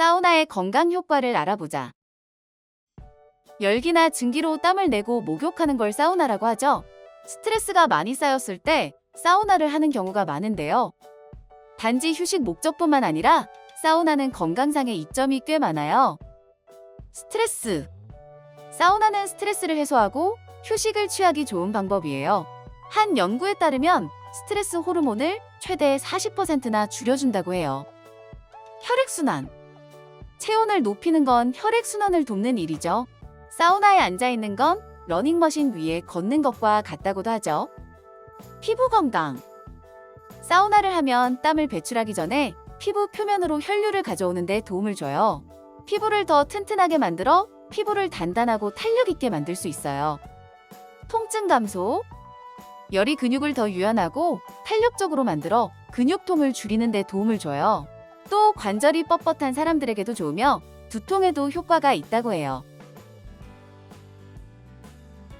사우나의 건강 효과를 알아보자. 열기나 증기로 땀을 내고 목욕하는 걸 사우나라고 하죠. 스트레스가 많이 쌓였을 때 사우나를 하는 경우가 많은데요. 단지 휴식 목적뿐만 아니라 사우나는 건강상의 이점이 꽤 많아요. 스트레스. 사우나는 스트레스를 해소하고 휴식을 취하기 좋은 방법이에요. 한 연구에 따르면 스트레스 호르몬을 최대 40%나 줄여준다고 해요. 혈액순환. 체온을 높이는 건 혈액순환을 돕는 일이죠. 사우나에 앉아 있는 건 러닝머신 위에 걷는 것과 같다고도 하죠. 피부 건강. 사우나를 하면 땀을 배출하기 전에 피부 표면으로 혈류를 가져오는데 도움을 줘요. 피부를 더 튼튼하게 만들어 피부를 단단하고 탄력 있게 만들 수 있어요. 통증 감소. 열이 근육을 더 유연하고 탄력적으로 만들어 근육통을 줄이는 데 도움을 줘요. 또 관절이 뻣뻣한 사람들에게도 좋으며 두통에도 효과가 있다고 해요.